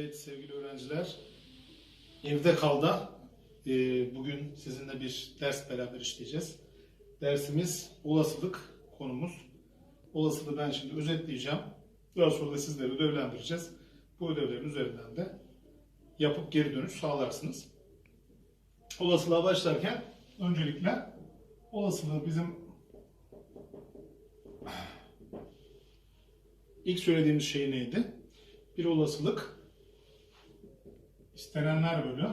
Evet sevgili öğrenciler, evde kalda e, bugün sizinle bir ders beraber işleyeceğiz. Dersimiz olasılık konumuz. Olasılığı ben şimdi özetleyeceğim. Daha sonra da sizleri ödevlendireceğiz. Bu ödevlerin üzerinden de yapıp geri dönüş sağlarsınız. Olasılığa başlarken öncelikle olasılığı bizim ilk söylediğimiz şey neydi? Bir olasılık istenenler bölü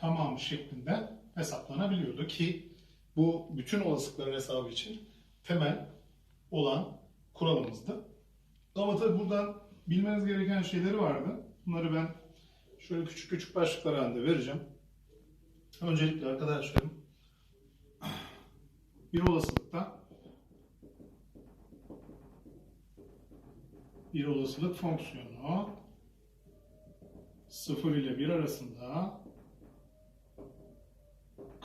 tamam şeklinde hesaplanabiliyordu ki bu bütün olasılıkların hesabı için temel olan kuralımızdı. Ama tabii buradan bilmeniz gereken şeyleri vardı. Bunları ben şöyle küçük küçük başlıklar halinde vereceğim. Öncelikle arkadaşlarım bir olasılıkta bir olasılık fonksiyonu 0 ile 1 arasında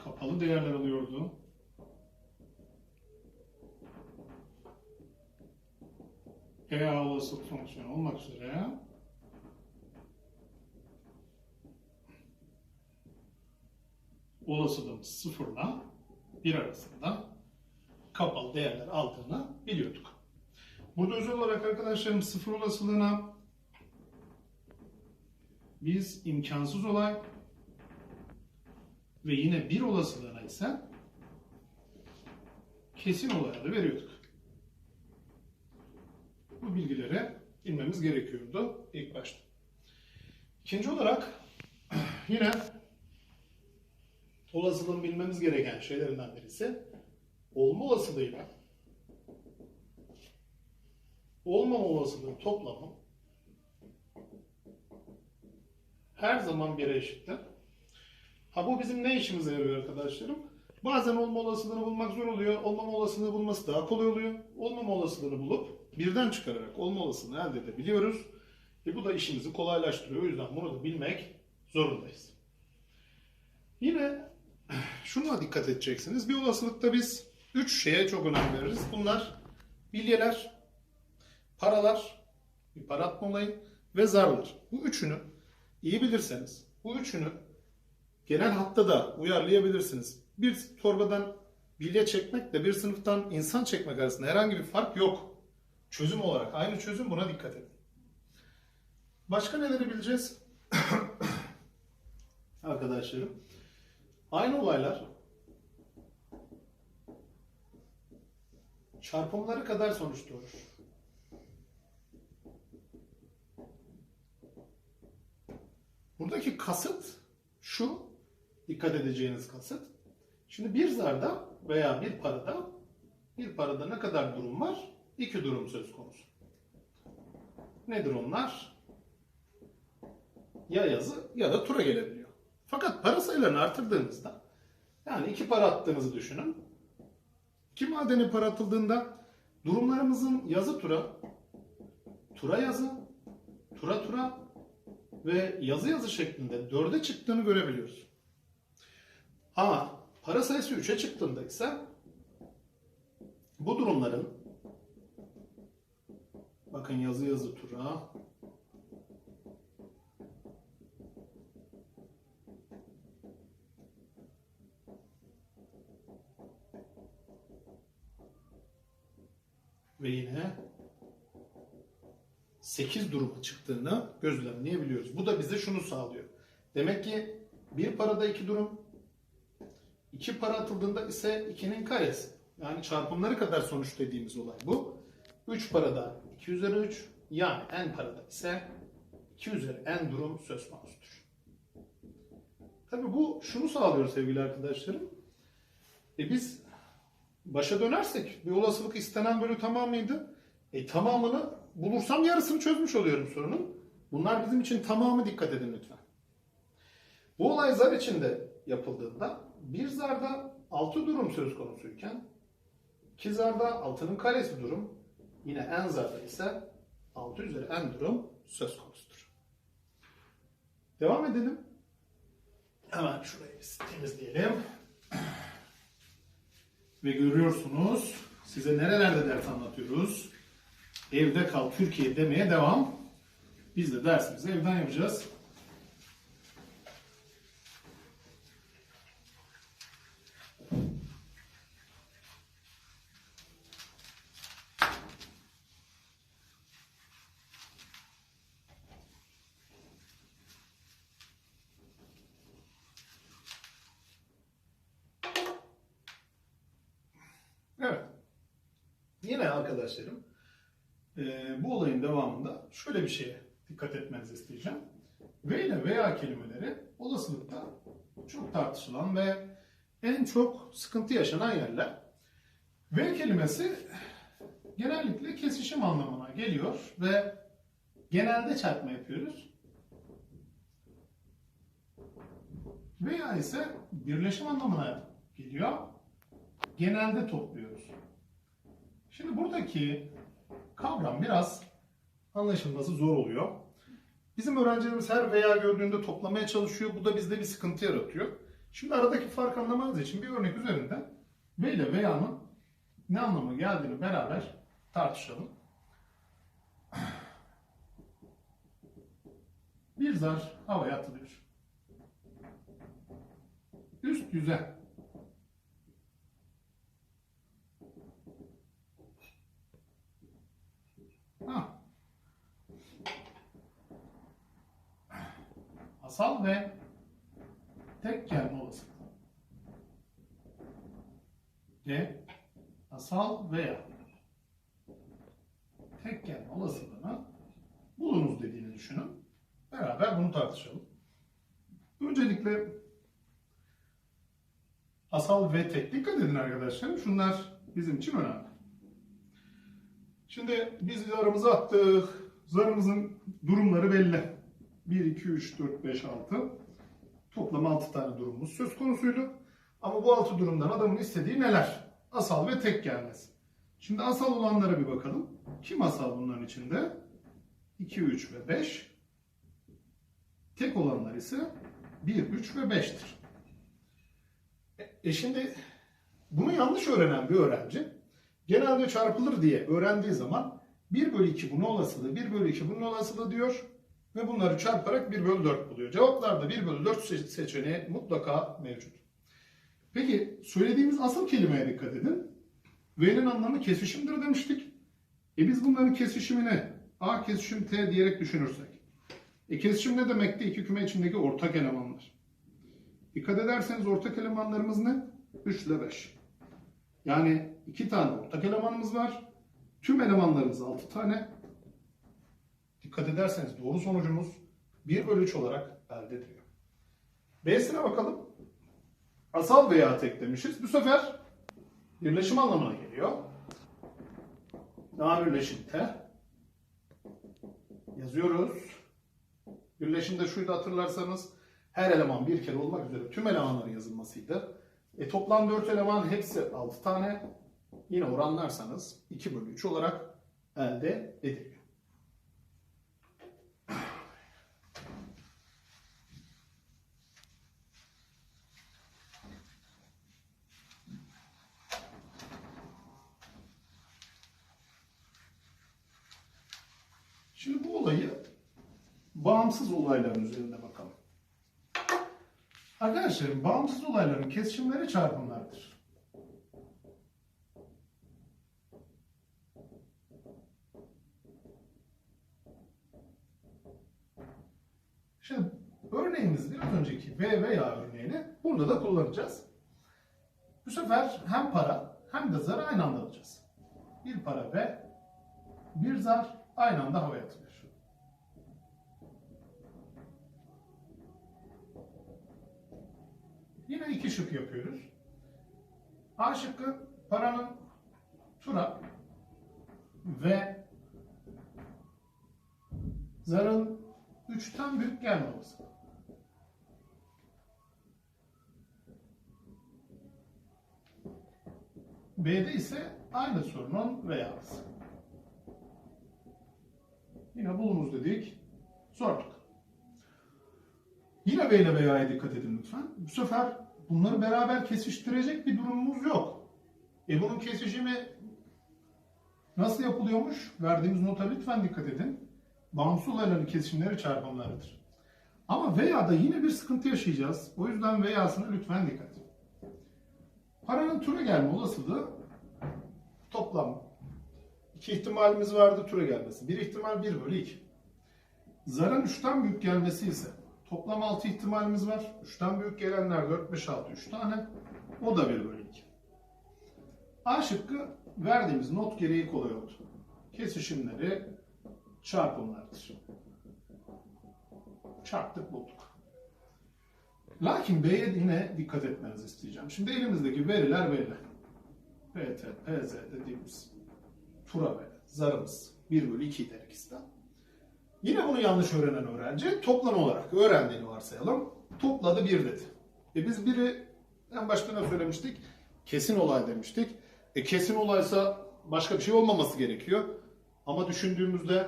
kapalı değerler alıyordu. EA olasılık fonksiyonu olmak üzere olasılığımız 0 ile 1 arasında kapalı değerler aldığını biliyorduk. Burada özel olarak arkadaşlarım sıfır olasılığına biz imkansız olay ve yine bir olasılığına ise kesin olay adı veriyorduk. Bu bilgileri bilmemiz gerekiyordu ilk başta. İkinci olarak yine olasılığın bilmemiz gereken şeylerinden birisi olma olasılığıyla olmama olasılığı toplamı her zaman bire eşittir. Ha bu bizim ne işimize yarıyor arkadaşlarım? Bazen olma olasılığını bulmak zor oluyor. Olmama olasılığını bulması daha kolay oluyor. Olmama olasılığını bulup birden çıkararak olma olasılığını elde edebiliyoruz. E bu da işimizi kolaylaştırıyor. O yüzden bunu da bilmek zorundayız. Yine şuna dikkat edeceksiniz. Bir olasılıkta biz üç şeye çok önem veririz. Bunlar bilyeler, paralar, bir para atma olayı ve zarlar. Bu üçünü iyi bilirseniz, bu üçünü genel hatta da uyarlayabilirsiniz. Bir torbadan bilye çekmekle bir sınıftan insan çekmek arasında herhangi bir fark yok. Çözüm olarak aynı çözüm buna dikkat edin. Başka neleri bileceğiz? Arkadaşlarım. Aynı olaylar çarpımları kadar sonuç doğurur. Buradaki kasıt şu, dikkat edeceğiniz kasıt. Şimdi bir zarda veya bir parada, bir parada ne kadar durum var? İki durum söz konusu. Nedir onlar? Ya yazı ya da tura gelebiliyor. Fakat para sayılarını artırdığınızda, yani iki para attığınızı düşünün. İki madeni para atıldığında durumlarımızın yazı tura, tura yazı, tura tura ve yazı yazı şeklinde dörde çıktığını görebiliyoruz. Ama para sayısı 3'e çıktığında ise bu durumların bakın yazı yazı tura 8 duruma çıktığını gözlemleyebiliyoruz. Bu da bize şunu sağlıyor. Demek ki bir parada iki durum, iki para atıldığında ise 2'nin karesi. Yani çarpımları kadar sonuç dediğimiz olay bu. 3 parada 2 üzeri 3, yani n parada ise 2 üzeri n durum söz konusudur. Tabii bu şunu sağlıyor sevgili arkadaşlarım. E biz başa dönersek bir olasılık istenen bölü tamamıydı. E tamamını bulursam yarısını çözmüş oluyorum sorunun. Bunlar bizim için tamamı dikkat edin lütfen. Bu olay zar içinde yapıldığında bir zarda 6 durum söz konusuyken iki zarda 6'nın karesi durum yine en zarda ise 6 üzeri n durum söz konusudur. Devam edelim. Hemen şurayı temizleyelim. Ve görüyorsunuz size nerelerde ders anlatıyoruz. Evde kal Türkiye demeye devam Biz de dersimizi evden yapacağız. Evet. Yine arkadaşlarım eee, bu olayın devamında şöyle bir şeye dikkat etmenizi isteyeceğim. Ve ile veya kelimeleri olasılıkta çok tartışılan ve en çok sıkıntı yaşanan yerler. Ve kelimesi genellikle kesişim anlamına geliyor ve genelde çarpma yapıyoruz. Veya ise birleşim anlamına geliyor. Genelde topluyoruz. Şimdi buradaki kavram biraz anlaşılması zor oluyor. Bizim öğrencilerimiz her veya gördüğünde toplamaya çalışıyor. Bu da bizde bir sıkıntı yaratıyor. Şimdi aradaki fark anlamanız için bir örnek üzerinden ve ile veya'nın ne anlama geldiğini beraber tartışalım. Bir zar havaya atılıyor. Üst yüze Asal ve tek gelme olasılığı. G. Asal veya tek gelme olasılığını bulunuz dediğini düşünün. Beraber bunu tartışalım. Öncelikle asal ve tek dikkat edin arkadaşlar. Şunlar bizim için önemli. Şimdi biz zarımızı attık. Zarımızın durumları belli. 1, 2, 3, 4, 5, 6. Toplam 6 tane durumumuz söz konusuydu. Ama bu 6 durumdan adamın istediği neler? Asal ve tek gelmesi. Şimdi asal olanlara bir bakalım. Kim asal bunların içinde? 2, 3 ve 5. Tek olanlar ise 1, 3 ve 5'tir. E şimdi bunu yanlış öğrenen bir öğrenci genelde çarpılır diye öğrendiği zaman 1 bölü 2 bunun olasılığı, 1 bölü 2 bunun olasılığı diyor ve bunları çarparak 1 bölü 4 buluyor. Cevaplarda 1 bölü 4 se- seçeneği mutlaka mevcut. Peki söylediğimiz asıl kelimeye dikkat edin. V'nin anlamı kesişimdir demiştik. E biz bunların kesişimini A kesişim T diyerek düşünürsek. E kesişim ne demekti? İki küme içindeki ortak elemanlar. Dikkat ederseniz ortak elemanlarımız ne? 3 ile 5. Yani iki tane ortak elemanımız var. Tüm elemanlarımız 6 tane. Dikkat ederseniz doğru sonucumuz 1 bölü 3 olarak elde ediliyor. B'sine bakalım. Asal veya tek demişiz. Bu sefer birleşim anlamına geliyor. A birleşim T. Yazıyoruz. Birleşimde şuydu hatırlarsanız her eleman bir kere olmak üzere tüm elemanların yazılmasıydı. E, toplam 4 eleman hepsi 6 tane. Yine oranlarsanız 2 bölü 3 olarak elde ediliyor. Şimdi bu olayı bağımsız olayların üzerinde bakalım. Arkadaşlar bağımsız olayların kesişimleri çarpımlardır. Şimdi örneğimiz biraz önceki V veya örneğini burada da kullanacağız. Bu sefer hem para hem de zarı aynı anda alacağız. Bir para ve bir zar aynı anda havaya atılıyor. Yine iki şık yapıyoruz. A şıkkı paranın tura ve zarın üçten büyük gelmemesi. B'de ise aynı sorunun veya'sı. Yine bulunuz dedik, sorduk. Yine V ile veya'ya dikkat edin lütfen. Bu sefer bunları beraber kesiştirecek bir durumumuz yok. E bunun kesişimi nasıl yapılıyormuş? Verdiğimiz nota lütfen dikkat edin. bağımsız olayların kesişimleri çarpımlarıdır. Ama veya da yine bir sıkıntı yaşayacağız. O yüzden veya'sına lütfen dikkat. Paranın tura gelme olasılığı toplam iki ihtimalimiz vardı tura gelmesi. Bir ihtimal 1 bölü 2. Zarın 3'ten büyük gelmesi ise toplam 6 ihtimalimiz var. 3'ten büyük gelenler 4, 5, 6, 3 tane. O da 1 bölü 2. A şıkkı verdiğimiz not gereği kolay oldu. Kesişimleri çarpımlardır. Çarptık bulduk. Lakin B'ye yine dikkat etmenizi isteyeceğim. Şimdi elimizdeki veriler belli. PT, PZ dediğimiz tura ve zarımız 1 bölü 2 der ikisi de. Yine bunu yanlış öğrenen öğrenci toplam olarak öğrendiğini varsayalım. Topladı 1 dedi. E biz biri en başta ne söylemiştik? Kesin olay demiştik. E kesin olaysa başka bir şey olmaması gerekiyor. Ama düşündüğümüzde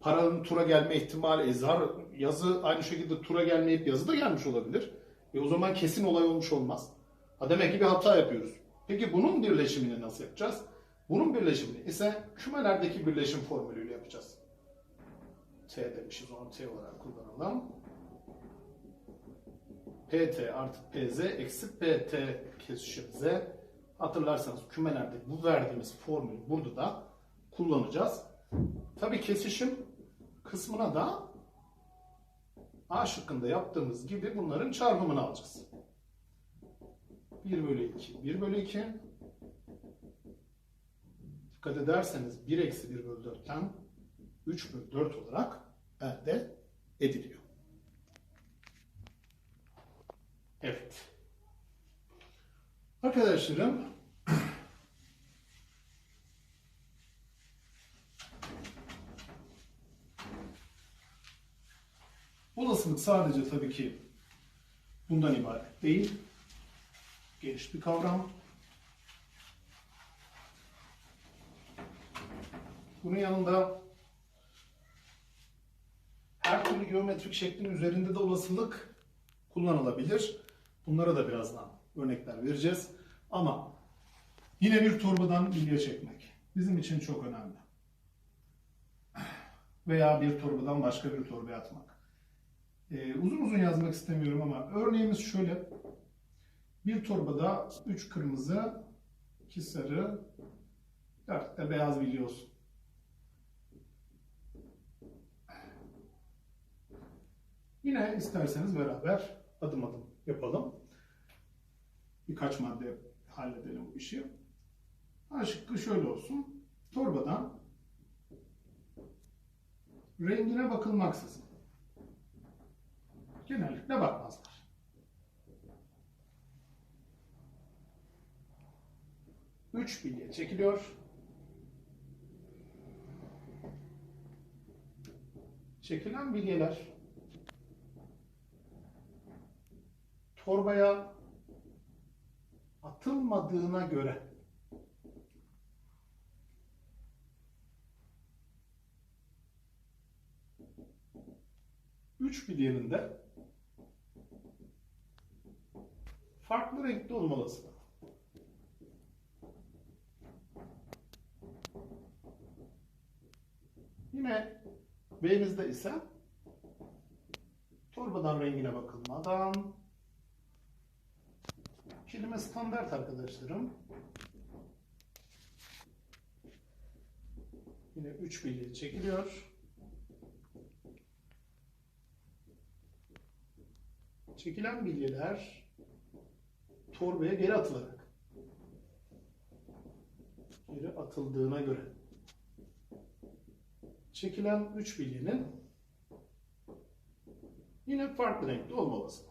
paranın tura gelme ihtimali, e zar, yazı aynı şekilde tura gelmeyip yazı da gelmiş olabilir. E o zaman kesin olay olmuş olmaz. Ha demek ki bir hata yapıyoruz. Peki bunun birleşimini nasıl yapacağız? Bunun birleşimini ise kümelerdeki birleşim yapacağız. T demişiz onu T olarak kullanalım. PT artı PZ eksi PT kesişim Z. Hatırlarsanız kümelerde bu verdiğimiz formülü burada da kullanacağız. Tabii kesişim kısmına da A şıkkında yaptığımız gibi bunların çarpımını alacağız. 1 bölü 2, 1 bölü 2. Dikkat ederseniz 1 eksi 1 bölü 4'ten 3 bölü 4 olarak elde ediliyor. Evet. Arkadaşlarım Olasılık sadece tabii ki bundan ibaret değil. Geniş bir kavram. Bunun yanında her türlü geometrik şeklin üzerinde de olasılık kullanılabilir. Bunlara da birazdan örnekler vereceğiz. Ama yine bir torbadan bilye çekmek bizim için çok önemli. Veya bir torbadan başka bir torbaya atmak. Ee, uzun uzun yazmak istemiyorum ama örneğimiz şöyle. Bir torbada 3 kırmızı, 2 sarı, 4 de beyaz bilye Yine isterseniz beraber adım adım yapalım. Birkaç madde halledelim bu işi. A şöyle olsun. Torbadan rengine bakılmaksızın genellikle bakmazlar. Üç bilye çekiliyor. Çekilen bilyeler torbaya atılmadığına göre üç bilyenin de farklı renkte olmalısı. Yine B'mizde ise torbadan rengine bakılmadan kelime standart arkadaşlarım. Yine 3 bilye çekiliyor. Çekilen bilyeler torbaya geri atılarak geri atıldığına göre çekilen 3 bilyenin yine farklı renkte olmalısı.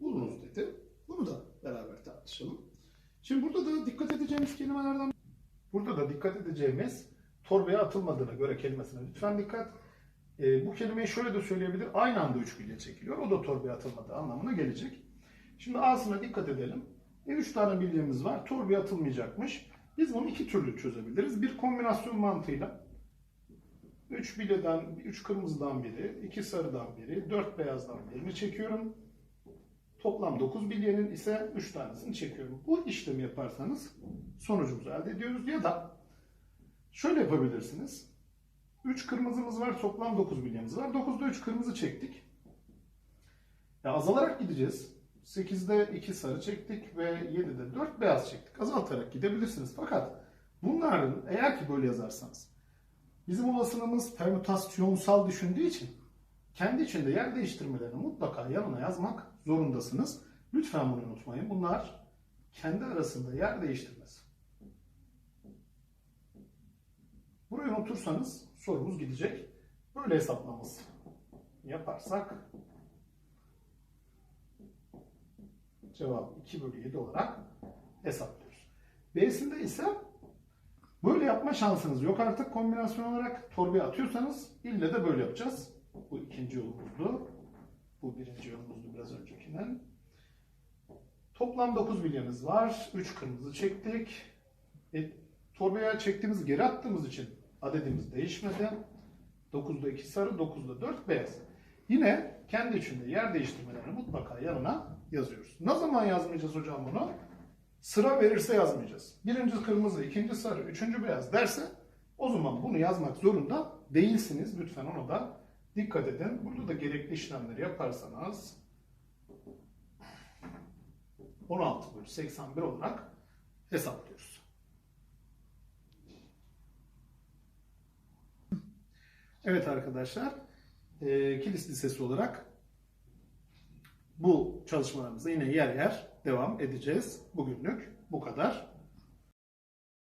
Bulunuz dedi. Bunu da beraber tartışalım. Şimdi burada da dikkat edeceğimiz kelimelerden burada da dikkat edeceğimiz torbaya atılmadığına göre kelimesine lütfen dikkat. E, bu kelimeyi şöyle de söyleyebilir. Aynı anda üç bilye çekiliyor. O da torbaya atılmadığı anlamına gelecek. Şimdi A'sına dikkat edelim. E, üç tane bilyemiz var. Torbaya atılmayacakmış. Biz bunu iki türlü çözebiliriz. Bir kombinasyon mantığıyla. Üç bilyeden, üç kırmızıdan biri, iki sarıdan biri, dört beyazdan birini çekiyorum. Toplam 9 bilyenin ise 3 tanesini çekiyorum. Bu işlemi yaparsanız sonucumuzu elde ediyoruz. Ya da şöyle yapabilirsiniz. 3 kırmızımız var, toplam 9 bilyemiz var. 9'da 3 kırmızı çektik. Ya azalarak gideceğiz. 8'de 2 sarı çektik ve 7'de 4 beyaz çektik. Azaltarak gidebilirsiniz. Fakat bunların eğer ki böyle yazarsanız bizim olasılığımız permütasyonsal düşündüğü için kendi içinde yer değiştirmelerini mutlaka yanına yazmak zorundasınız. Lütfen bunu unutmayın. Bunlar kendi arasında yer değiştirmez. Burayı unutursanız sorumuz gidecek. Böyle hesaplaması yaparsak cevabı 2 bölü 7 olarak hesaplıyoruz. B'sinde ise böyle yapma şansınız yok artık kombinasyon olarak torbaya atıyorsanız ille de böyle yapacağız. Bu ikinci yolumuzdu. Bu birinci yolumuzdu biraz öncekinden. Toplam 9 bilyemiz var. 3 kırmızı çektik. E, torbaya çektiğimiz geri attığımız için adedimiz değişmedi. 9'da 2 sarı, 9'da 4 beyaz. Yine kendi içinde yer değiştirmelerini mutlaka yanına yazıyoruz. Ne zaman yazmayacağız hocam bunu? Sıra verirse yazmayacağız. Birinci kırmızı, ikinci sarı, üçüncü beyaz derse o zaman bunu yazmak zorunda değilsiniz. Lütfen ona da dikkat edin. Burada da gerekli işlemleri yaparsanız 16 bölü 81 olarak hesaplıyoruz. Evet arkadaşlar, e, Kilis Lisesi olarak bu çalışmalarımıza yine yer yer devam edeceğiz. Bugünlük bu kadar.